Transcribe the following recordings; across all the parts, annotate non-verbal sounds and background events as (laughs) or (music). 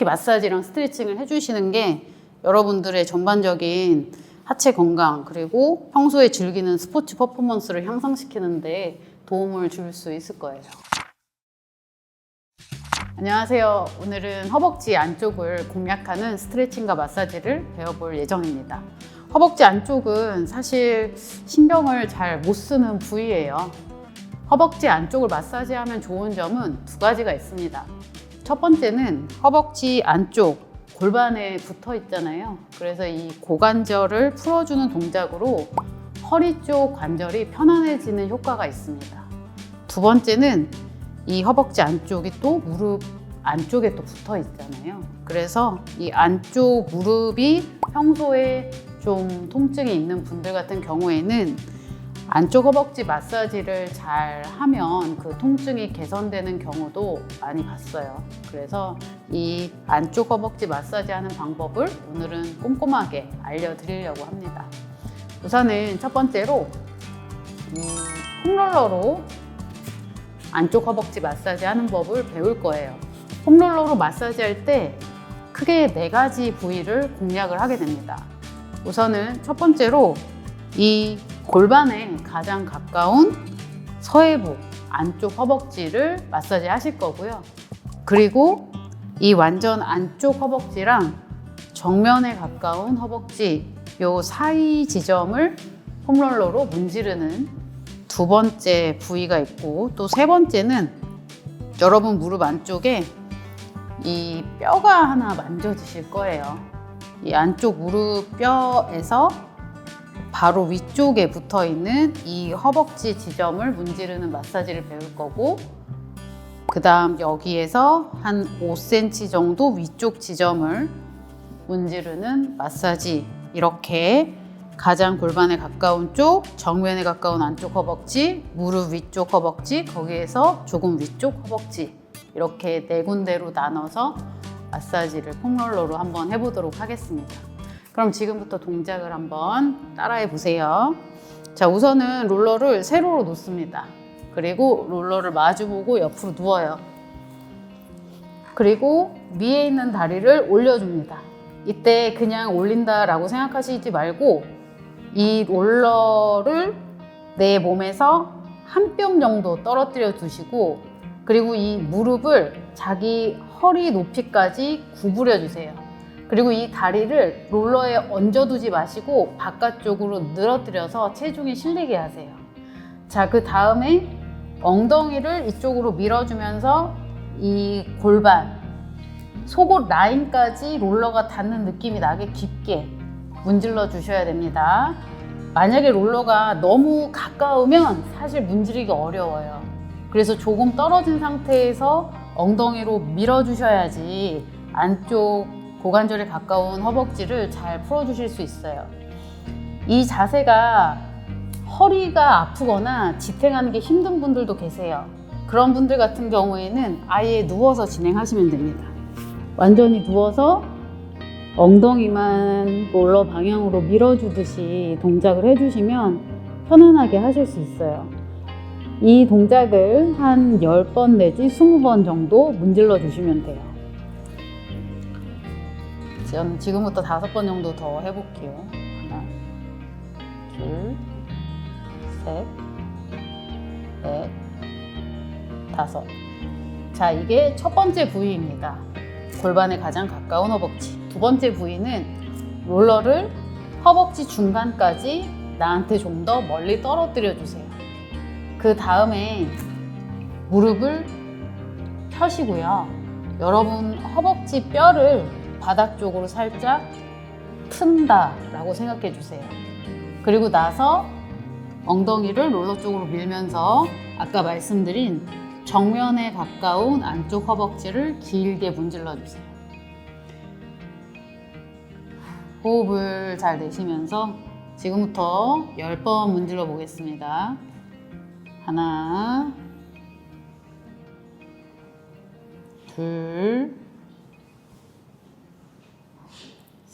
특히 마사지랑 스트레칭을 해주시는 게 여러분들의 전반적인 하체 건강 그리고 평소에 즐기는 스포츠 퍼포먼스를 향상시키는데 도움을 줄 수 있을 거예요. 안녕하세요. 오늘은 허벅지 안쪽을 공략하는 스트레칭과 마사지를 배워볼 예정입니다. 허벅지 안쪽은 사실 신경을 잘 못 쓰는 부위예요. 허벅지 안쪽을 마사지하면 좋은 점은 두 가지가 있습니다. 첫 번째는 허벅지 안쪽 골반에 붙어 있잖아요. 그래서 이 고관절을 풀어주는 동작으로 허리 쪽 관절이 편안해지는 효과가 있습니다. 두 번째는 이 허벅지 안쪽이 또 무릎 안쪽에 또 붙어 있잖아요. 그래서 이 안쪽 무릎이 평소에 좀 통증이 있는 분들 같은 경우에는 안쪽 허벅지 마사지를 잘 하면 그 통증이 개선되는 경우도 많이 봤어요. 그래서 이 안쪽 허벅지 마사지 하는 방법을 오늘은 꼼꼼하게 알려드리려고 합니다. 우선은 첫 번째로 이 홈롤러로 안쪽 허벅지 마사지 하는 법을 배울 거예요. 홈롤러로 마사지 할 때 크게 네 가지 부위를 공략을 하게 됩니다. 우선은 첫 번째로 이 골반에 가장 가까운 서해부 안쪽 허벅지를 마사지 하실 거고요. 그리고 이 완전 안쪽 허벅지랑 정면에 가까운 허벅지 요 사이 지점을 홈롤러로 문지르는 두 번째 부위가 있고 또 세 번째는 여러분 무릎 안쪽에 이 뼈가 하나 만져지실 거예요. 이 안쪽 무릎 뼈에서 바로 위쪽에 붙어 있는 이 허벅지 지점을 문지르는 마사지를 배울 거고, 그 다음 여기에서 한 5cm 정도 위쪽 지점을 문지르는 마사지. 이렇게 가장 골반에 가까운 쪽, 정면에 가까운 안쪽 허벅지, 무릎 위쪽 허벅지, 거기에서 조금 위쪽 허벅지. 이렇게 네 군데로 나눠서 마사지를 폼롤러로 한번 해보도록 하겠습니다. 그럼 지금부터 동작을 한번 따라해 보세요. 자, 우선은 롤러를 세로로 놓습니다. 그리고 롤러를 마주보고 옆으로 누워요. 그리고 위에 있는 다리를 올려줍니다. 이때 그냥 올린다라고 생각하시지 말고 이 롤러를 내 몸에서 한 뼘 정도 떨어뜨려 두시고 그리고 이 무릎을 자기 허리 높이까지 구부려 주세요. 그리고 이 다리를 롤러에 얹어두지 마시고 바깥쪽으로 늘어뜨려서 체중이 실리게 하세요. 자, 그 다음에 엉덩이를 이쪽으로 밀어주면서 이 골반, 속옷 라인까지 롤러가 닿는 느낌이 나게 깊게 문질러 주셔야 됩니다. 만약에 롤러가 너무 가까우면 사실 문지르기 어려워요. 그래서 조금 떨어진 상태에서 엉덩이로 밀어주셔야지 안쪽 고관절에 가까운 허벅지를 잘 풀어주실 수 있어요. 이 자세가 허리가 아프거나 지탱하는 게 힘든 분들도 계세요. 그런 분들 같은 경우에는 아예 누워서 진행하시면 됩니다. 완전히 누워서 엉덩이만 롤러 방향으로 밀어주듯이 동작을 해주시면 편안하게 하실 수 있어요. 이 동작을 한 10번 내지 20번 정도 문질러 주시면 돼요. 저는 지금부터 다섯 번 정도 더 해볼게요. 하나, 둘, 셋, 넷, 다섯. 자, 이게 첫 번째 부위입니다. 골반에 가장 가까운 허벅지. 두 번째 부위는 롤러를 허벅지 중간까지 나한테 좀 더 멀리 떨어뜨려 주세요. 그 다음에 무릎을 펴시고요. 여러분 허벅지 뼈를 바닥 쪽으로 살짝 튼다 라고 생각해 주세요. 그리고 나서 엉덩이를 롤러 쪽으로 밀면서 아까 말씀드린 정면에 가까운 안쪽 허벅지를 길게 문질러 주세요. 호흡을 잘 내쉬면서 지금부터 10번 문질러 보겠습니다. 하나, 둘,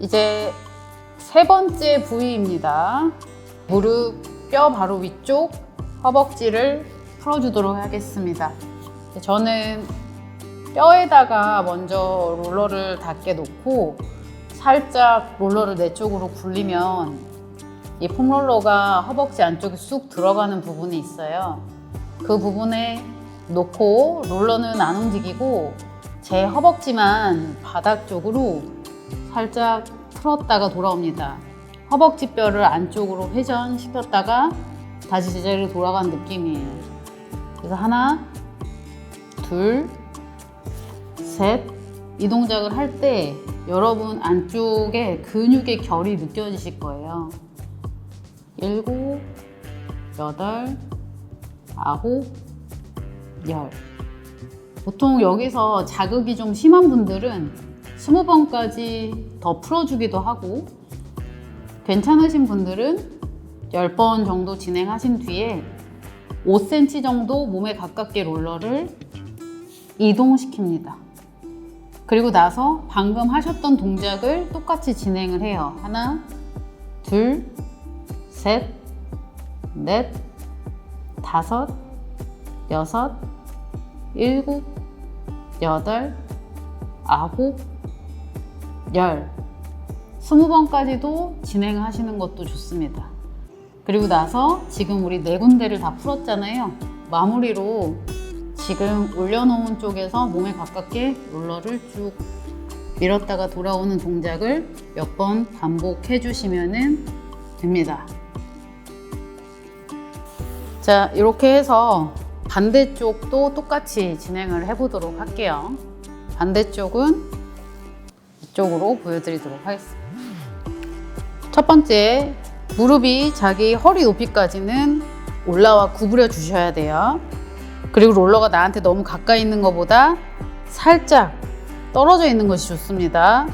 이제 세 번째 부위입니다. 무릎 뼈 바로 위쪽 허벅지를 풀어주도록 하겠습니다. 저는 뼈에다가 먼저 롤러를 닿게 놓고 살짝 롤러를 내 쪽으로 굴리면 이 폼롤러가 허벅지 안쪽에 쑥 들어가는 부분이 있어요. 그 부분에 놓고 롤러는 안 움직이고 제 허벅지만 바닥 쪽으로 살짝 풀었다가 돌아옵니다. 허벅지 뼈를 안쪽으로 회전시켰다가 다시 제자리로 돌아간 느낌이에요. 그래서 하나, 둘, 셋. 이 동작을 할 때 여러분 안쪽에 근육의 결이 느껴지실 거예요. 일곱, 여덟, 아홉, 열. 보통 여기서 자극이 좀 심한 분들은 20번까지 더 풀어주기도 하고 괜찮으신 분들은 10번 정도 진행하신 뒤에 5cm 정도 몸에 가깝게 롤러를 이동시킵니다. 그리고 나서 방금 하셨던 동작을 똑같이 진행을 해요. 하나, 둘, 셋, 넷, 다섯, 여섯, 일곱, 여덟, 아홉, 열. 스무 번까지도 진행하시는 것도 좋습니다. 그리고 나서 지금 우리 네 군데를 다 풀었잖아요. 마무리로 지금 올려놓은 쪽에서 몸에 가깝게 롤러를 쭉 밀었다가 돌아오는 동작을 몇 번 반복해 주시면 됩니다. 자, 이렇게 해서 반대쪽도 똑같이 진행을 해 보도록 할게요. 반대쪽은 이 쪽으로 보여드리도록 하겠습니다. 첫 번째, 무릎이 자기 허리 높이까지는 올라와 구부려 주셔야 돼요. 그리고 롤러가 나한테 너무 가까이 있는 것보다 살짝 떨어져 있는 것이 좋습니다.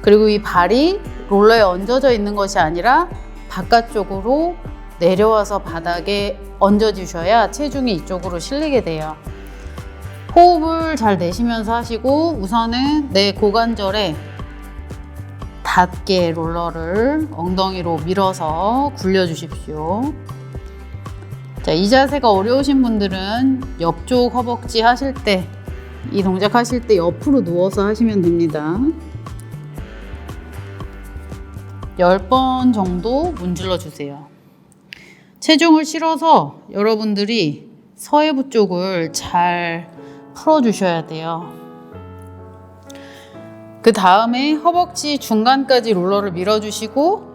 그리고 이 발이 롤러에 얹어져 있는 것이 아니라 바깥쪽으로 내려와서 바닥에 얹어 주셔야 체중이 이쪽으로 실리게 돼요. 호흡을 잘 내쉬면서 하시고 우선은 내 고관절에 닿게 롤러를 엉덩이로 밀어서 굴려 주십시오. 자, 이 자세가 어려우신 분들은 옆쪽 허벅지 하실 때, 이 동작 하실 때 옆으로 누워서 하시면 됩니다. 10번 정도 문질러 주세요. 체중을 실어서 여러분들이 서해부 쪽을 잘 풀어 주셔야 돼요. 그 다음에 허벅지 중간까지 롤러를 밀어주시고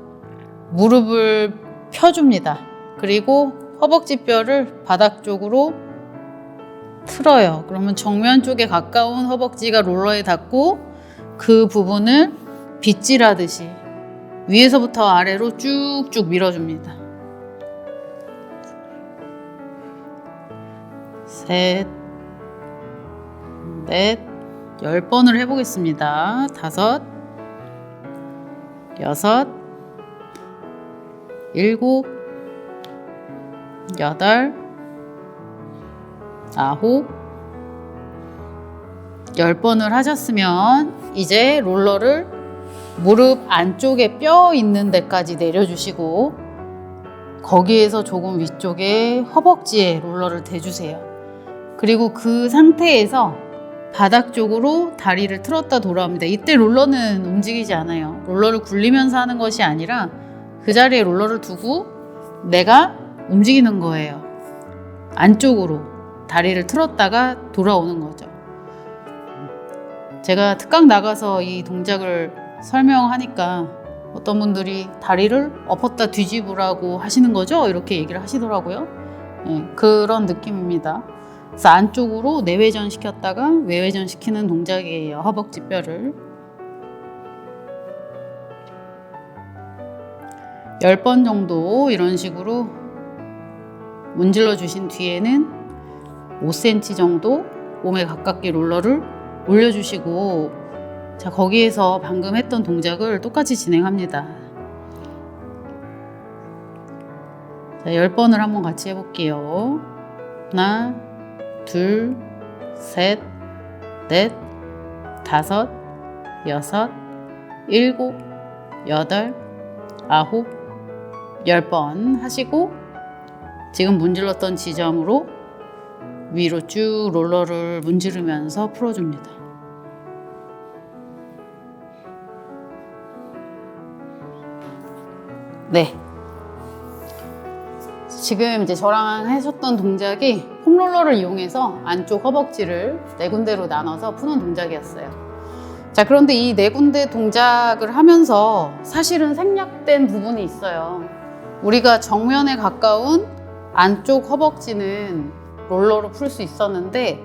무릎을 펴줍니다. 그리고 허벅지 뼈를 바닥 쪽으로 틀어요. 그러면 정면 쪽에 가까운 허벅지가 롤러에 닿고 그 부분을 빗질하듯이 위에서부터 아래로 쭉쭉 밀어줍니다. 셋, 넷, 열 번을 해보겠습니다. 다섯, 여섯, 일곱, 여덟, 아홉, 열 번을 하셨으면 이제 롤러를 무릎 안쪽에 뼈 있는 데까지 내려주시고 거기에서 조금 위쪽에 허벅지에 롤러를 대주세요. 그리고 그 상태에서 바닥 쪽으로 다리를 틀었다 돌아옵니다. 이때 롤러는 움직이지 않아요. 롤러를 굴리면서 하는 것이 아니라 그 자리에 롤러를 두고 내가 움직이는 거예요. 안쪽으로 다리를 틀었다가 돌아오는 거죠. 제가 특강 나가서 이 동작을 설명하니까 어떤 분들이 다리를 엎었다 뒤집으라고 하시는 거죠? 이렇게 얘기를 하시더라고요. 예, 그런 느낌입니다. 그래서 안쪽으로 내외전 시켰다가 외외전 시키는 동작이에요. 허벅지 뼈를. 10번 정도 이런 식으로 문질러 주신 뒤에는 5cm 정도 몸에 가깝게 롤러를 올려주시고 자 거기에서 방금 했던 동작을 똑같이 진행합니다. 자, 10번을 한번 같이 해볼게요. 하나, 둘, 셋, 넷, 다섯, 여섯, 일곱, 여덟, 아홉, 열 번 하시고 지금 문질렀던 지점으로 위로 쭉 롤러를 문지르면서 풀어줍니다. 네. 지금 이제 저랑 하셨던 동작이 폼롤러를 이용해서 안쪽 허벅지를 네 군데로 나눠서 푸는 동작이었어요. 자, 그런데 이 네 군데 동작을 하면서 사실은 생략된 부분이 있어요. 우리가 정면에 가까운 안쪽 허벅지는 롤러로 풀 수 있었는데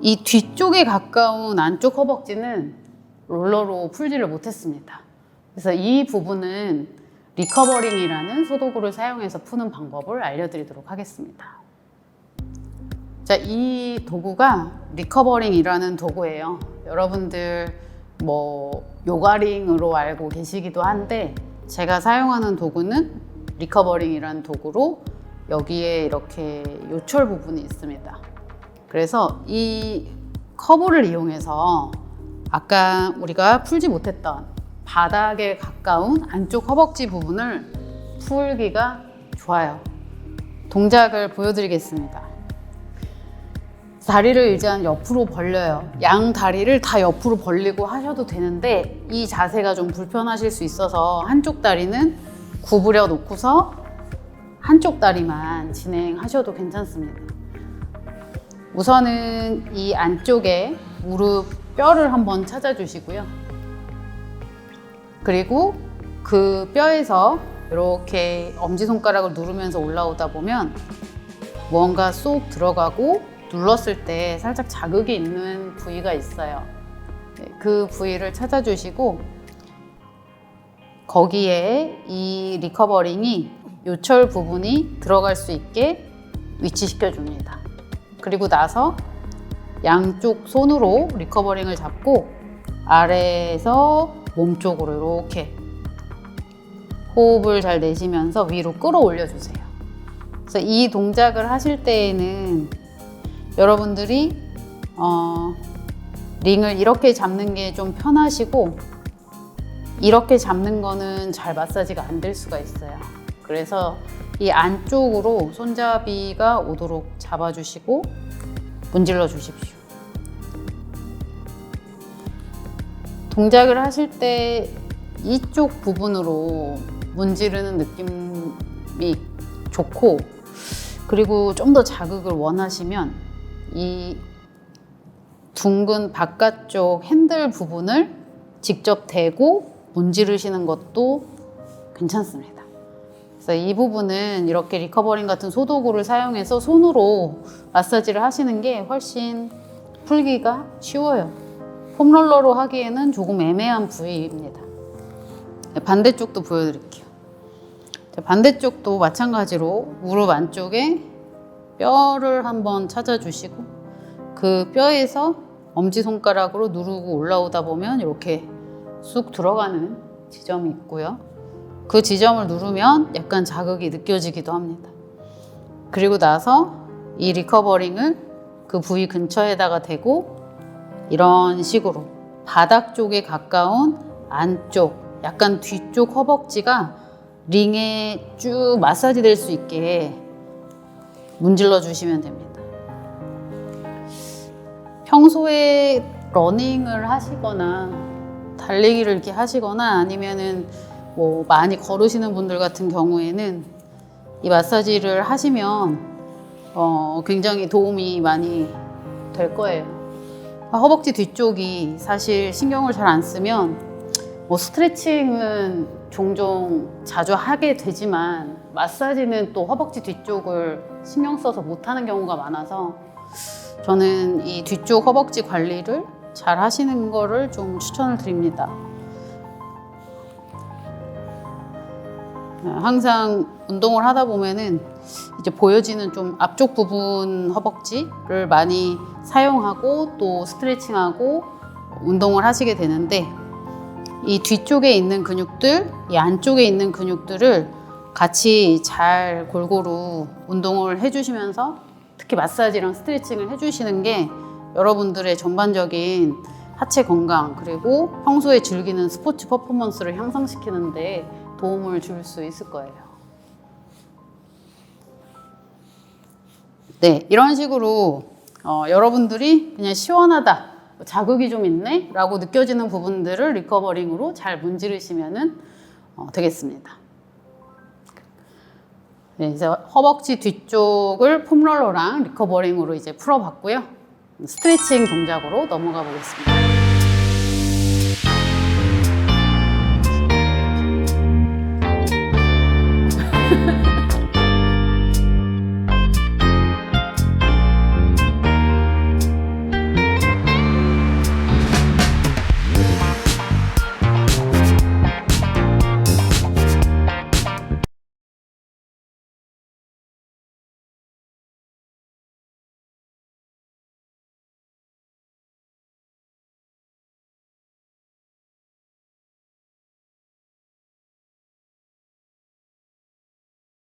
이 뒤쪽에 가까운 안쪽 허벅지는 롤러로 풀지를 못했습니다. 그래서 이 부분은 리커버링이라는 소도구를 사용해서 푸는 방법을 알려드리도록 하겠습니다. 자, 이 도구가 리커버링이라는 도구예요. 여러분들 뭐 요가링으로 알고 계시기도 한데 제가 사용하는 도구는 리커버링이라는 도구로 여기에 이렇게 요철 부분이 있습니다. 그래서 이 커브를 이용해서 아까 우리가 풀지 못했던 바닥에 가까운 안쪽 허벅지 부분을 풀기가 좋아요. 동작을 보여드리겠습니다. 다리를 일단 옆으로 벌려요. 양 다리를 다 옆으로 벌리고 하셔도 되는데 이 자세가 좀 불편하실 수 있어서 한쪽 다리는 구부려 놓고서 한쪽 다리만 진행하셔도 괜찮습니다. 우선은 이 안쪽에 무릎 뼈를 한번 찾아주시고요. 그리고 그 뼈에서 이렇게 엄지손가락을 누르면서 올라오다 보면 무언가 쏙 들어가고 눌렀을 때 살짝 자극이 있는 부위가 있어요. 네, 그 부위를 찾아주시고 거기에 이 리커버링이 요철 부분이 들어갈 수 있게 위치시켜 줍니다. 그리고 나서 양쪽 손으로 리커버링을 잡고 아래에서 몸쪽으로 이렇게 호흡을 잘 내쉬면서 위로 끌어올려 주세요. 그래서 이 동작을 하실 때에는 여러분들이 어, 링을 이렇게 잡는 게 좀 편하시고 이렇게 잡는 거는 잘 마사지가 안 될 수가 있어요. 그래서 이 안쪽으로 손잡이가 오도록 잡아주시고 문질러 주십시오. 동작을 하실 때 이쪽 부분으로 문지르는 느낌이 좋고 그리고 좀 더 자극을 원하시면 이 둥근 바깥쪽 핸들 부분을 직접 대고 문지르시는 것도 괜찮습니다. 그래서 이 부분은 이렇게 리커버링 같은 소도구를 사용해서 손으로 마사지를 하시는 게 훨씬 풀기가 쉬워요. 폼롤러로 하기에는 조금 애매한 부위입니다. 반대쪽도 보여드릴게요. 반대쪽도 마찬가지로 무릎 안쪽에 뼈를 한번 찾아주시고 그 뼈에서 엄지손가락으로 누르고 올라오다 보면 이렇게 쑥 들어가는 지점이 있고요. 그 지점을 누르면 약간 자극이 느껴지기도 합니다. 그리고 나서 이 리커버링을 그 부위 근처에다가 대고 이런 식으로 바닥 쪽에 가까운 안쪽, 약간 뒤쪽 허벅지가 링에 쭉 마사지 될 수 있게 문질러 주시면 됩니다. 평소에 러닝을 하시거나 달리기를 이렇게 하시거나 아니면은 뭐 많이 걸으시는 분들 같은 경우에는 이 마사지를 하시면 어 굉장히 도움이 많이 될 거예요. 허벅지 뒤쪽이 사실 신경을 잘 안 쓰면 뭐 스트레칭은 종종 자주 하게 되지만 마사지는 또 허벅지 뒤쪽을 신경 써서 못 하는 경우가 많아서 저는 이 뒤쪽 허벅지 관리를 잘 하시는 거를 좀 추천을 드립니다. 항상 운동을 하다 보면은 이제 보여지는 좀 앞쪽 부분 허벅지를 많이 사용하고 또 스트레칭하고 운동을 하시게 되는데 이 뒤쪽에 있는 근육들, 이 안쪽에 있는 근육들을 같이 잘 골고루 운동을 해주시면서 특히 마사지랑 스트레칭을 해주시는 게 여러분들의 전반적인 하체 건강 그리고 평소에 즐기는 스포츠 퍼포먼스를 향상시키는데 도움을 줄 수 있을 거예요. 네, 이런 식으로 어, 여러분들이 그냥 시원하다, 자극이 좀 있네 라고 느껴지는 부분들을 리커버링으로 잘 문지르시면 어, 되겠습니다. 네, 이제 허벅지 뒤쪽을 폼롤러랑 리커버링으로 이제 풀어봤고요. 스트레칭 동작으로 넘어가 보겠습니다. (laughs)